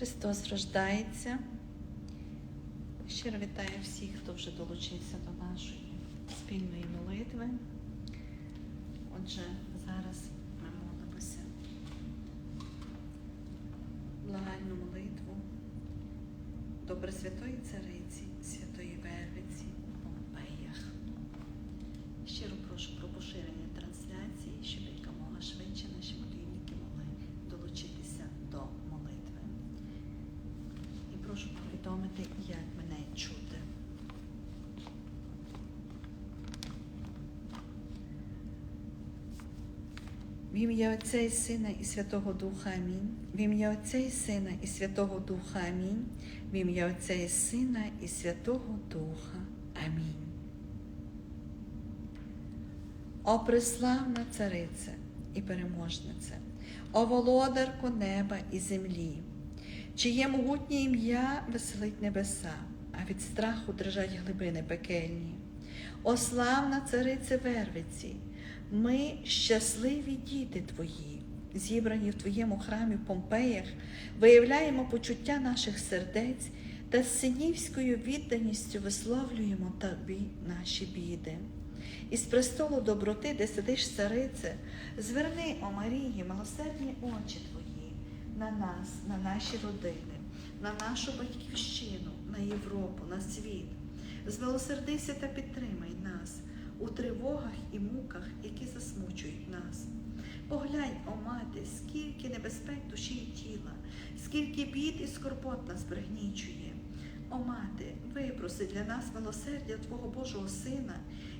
Христос рождається. Щиро вітаю всіх, хто вже долучився до нашої спільної молитви. Отже, зараз ми молимося благальну молитву до Пресвятої Цариці, Святої Вервиці у Помпеях. Щиро прошу про поширення трансляції, щоб якомога швидше наші молільники могли долучитися до молитви. І прошу повідомити, як мене чути. В ім'я Отця і Сина і Святого Духа Амінь. В ім'я Отця і Сина і Святого Духа Амінь. В ім'я Отця і Сина і Святого Духа. Амінь. О преславна царице і переможнице, о володарко неба і землі, чиє могутнє ім'я веселить небеса, а від страху дрижать глибини пекельні. О славна царице Вервиці, ми щасливі діти Твої, зібрані в Твоєму храмі в Помпеях, виявляємо почуття наших сердець та з синівською відданістю висловлюємо Тобі наші біди. Із престолу доброти, де сидиш царице, зверни, о Марії, милосердні очі Твої на нас, на наші родини, на нашу батьківщину, на Європу, на світ. Змилосердися та підтримай нас у тривогах і муках, які засмучують нас. Поглянь, о мати, скільки небезпек душі і тіла, скільки бід і скорбот нас пригнічує. О мати, випроси для нас милосердя Твого Божого Сина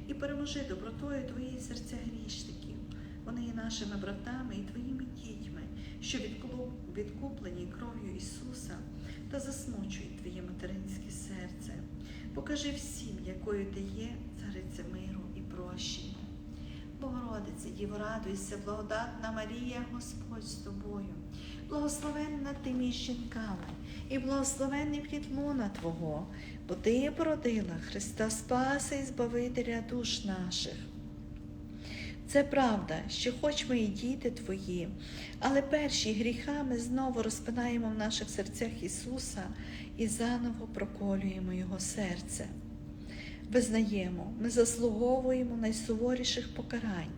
і переможи добротою Твоєї серця грішників. Вони є нашими братами і Твоїми дітьми, що відкуплені кров'ю Ісуса та засмучують Твоє материнське серце. Покажи всім, якою ти є, цариця миру і прощення. Богородице, Діво, радуйся, благодатна Марія, Господь з тобою, благословенна ти між жінками, і благословенний плід лона Твого, бо Ти породила Христа Спаса і Збавителя душ наших. Це правда, що хоч ми і діти Твої, але перші гріхами знову розпинаємо в наших серцях Ісуса і заново проколюємо Його серце. Визнаємо, ми заслуговуємо найсуворіших покарань,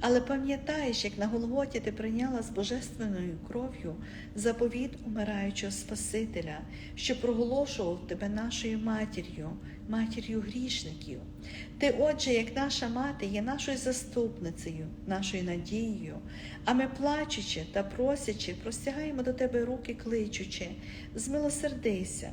але пам'ятаєш, як на Голготі ти прийняла з божественною кров'ю заповіт умираючого Спасителя, що проголошував тебе нашою матір'ю, матір'ю грішників. Ти, отже, як наша мати, є нашою заступницею, нашою надією, а ми, плачучи та просячи, простягаємо до тебе руки, кличучи, змилосердися.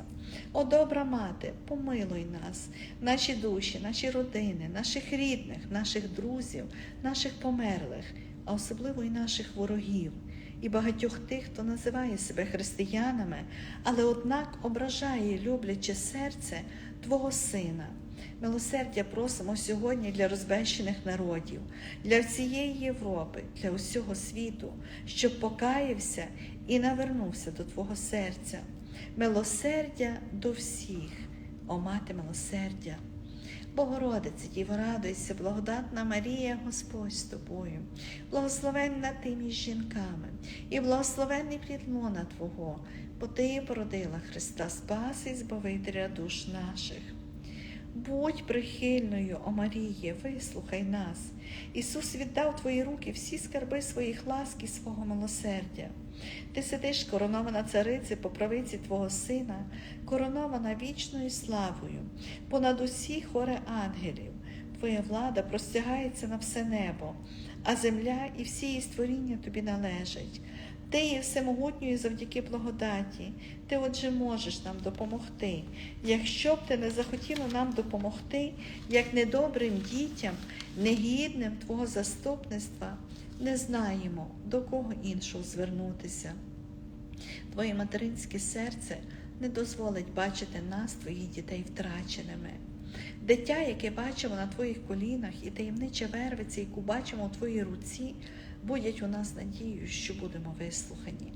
О, добра мати, помилуй нас, наші душі, наші родини, наших рідних, наших друзів, наших померлих, а особливо і наших ворогів, і багатьох тих, хто називає себе християнами, але однак ображає любляче серце Твого Сина. Милосердя просимо сьогодні для розбещених народів, для всієї Європи, для усього світу, щоб покаявся і навернувся до Твого серця. Милосердя до всіх, о мати милосердя. Богородице, Діво, радуйся, благодатна Марія, Господь з тобою, благословенна ти між жінками, і благословенний плід лона Твого, бо Ти породила Христа Спаси і Збавителя душ наших. Будь прихильною, о Маріє, вислухай нас. Ісус віддав твої руки всі скарби своїх ласк і свого милосердя. Ти сидиш, коронована цариці по правиці Твого Сина, коронована вічною славою, понад усі хори ангелів. Твоя влада простягається на все небо, а земля і всі її створіння тобі належать. Ти є всемогутньою завдяки благодаті. Ти, отже, можеш нам допомогти. Якщо б ти не захотіла нам допомогти, як недобрим дітям, негідним Твого заступництва, не знаємо, до кого іншого звернутися. Твоє материнське серце не дозволить бачити нас, твоїх дітей, втраченими. Дитя, яке бачимо на твоїх колінах, і таємнича вервиця, яку бачимо у твоїй руці, будять у нас надію, що будемо вислухані.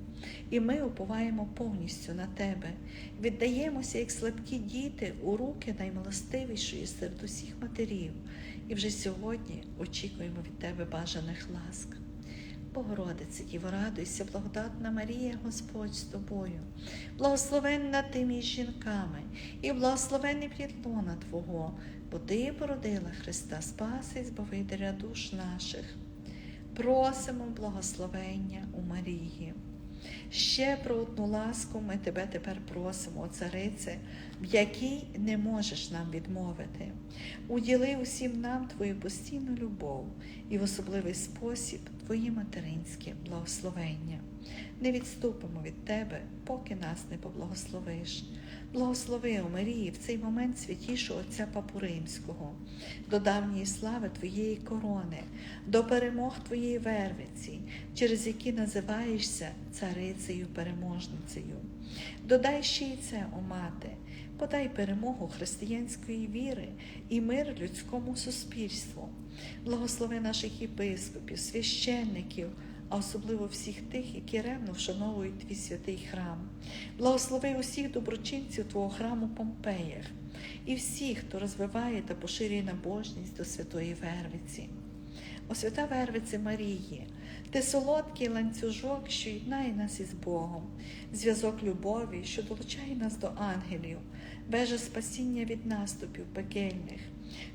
І ми уповаємо повністю на тебе, віддаємося, як слабкі діти, у руки наймилостивішої серед усіх матерів, і вже сьогодні очікуємо від тебе бажаних ласк. Богородице, Діво, радуйся, благодатна Марія, Господь з тобою, благословенна ти між жінками, і благословений плід лона Твого, бо Ти породила Христа Спаси і Збавителя душ наших. Просимо благословення у Марії. Ще про одну ласку ми тебе тепер просимо, о царице, в якій не можеш нам відмовити. Уділи усім нам твою постійну любов і в особливий спосіб твої материнське благословення. Не відступимо від тебе, поки нас не поблагословиш. Благослови о Марії в цей момент святішого Отця Папу Римського, до давньої слави Твоєї корони, до перемог Твоєї вервиці, через які називаєшся царицею переможницею. Додай ще й це, о мати, подай перемогу християнської віри і мир людському суспільству. Благослови наших єпископів, священників, а особливо всіх тих, які ревно вшановують твій святий храм. Благослови усіх доброчинців Твого храму Помпеях і всіх, хто розвиває та поширює набожність до святої Вервиці. О свята Вервице Марії, ти солодкий ланцюжок, що єднає нас із Богом, зв'язок любові, що долучає нас до ангелів, вежа спасіння від наступів пекельних,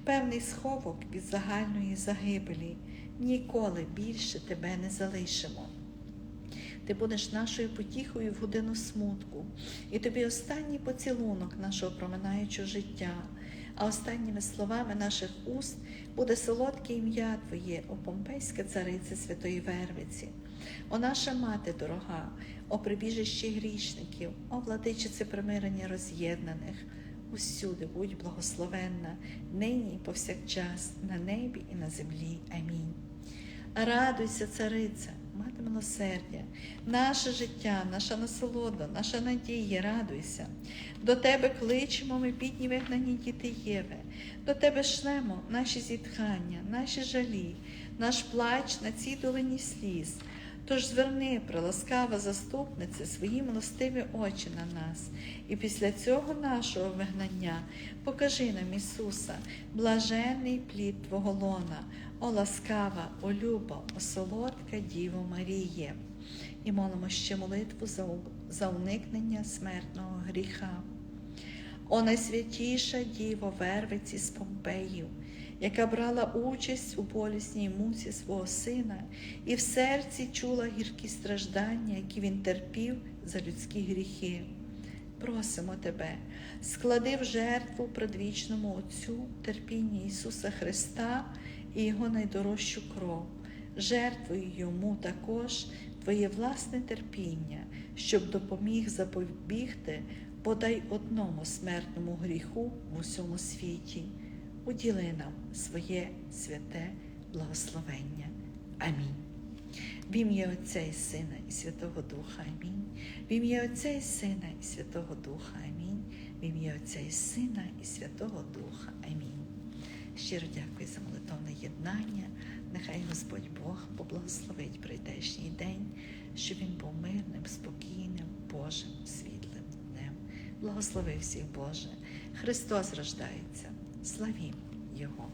певний сховок від загальної загибелі. Ніколи більше тебе не залишимо. Ти будеш нашою потіхою в годину смутку, і тобі останній поцілунок нашого проминаючого життя, а останніми словами наших уст буде солодке ім'я Твоє, о Помпейська цариця Святої Вервиці, о наша мати дорога, о прибіжище грішників, о владичице примирення роз'єднаних. Усюди будь благословенна, нині і повсякчас, на небі і на землі. Амінь. Радуйся, цариця, мати милосердя, наше життя, наша насолода, наша надія, радуйся. До тебе кличемо ми бідні вигнані діти Єви, до тебе шлемо наші зітхання, наші жалі, наш плач на цій долині сліз. Тож зверни, приласкава заступниця, свої милостиві очі на нас, і після цього нашого вигнання покажи нам Ісуса, блаженний плід Твого лона, о ласкава, о люба, о солодка Діво Маріє. І молимо ще молитву за, за уникнення смертного гріха. О найсвятіша Діво Вервиці з Помпеїв, яка брала участь у болісній муці свого сина і в серці чула гіркі страждання, які він терпів за людські гріхи. Просимо тебе, склади в жертву предвічному Отцю терпіння Ісуса Христа і Його найдорожчу кров, жертвуй йому також Твоє власне терпіння, щоб допоміг запобігти подай одному смертному гріху в усьому світі. Уділи нам своє святе благословення. Амінь. В ім'я Отця і Сина і Святого Духа Амінь. В ім'я Отця і Сина і Святого Духа Амінь. В ім'я Отця і Сина і Святого Духа Амінь. Щиро дякую за молитовне єднання. Нехай Господь Бог поблагословить прийдешній день, щоб він був мирним, спокійним, Божим, світлим днем. Благослови всіх Боже. Христос рождається. Славім Його.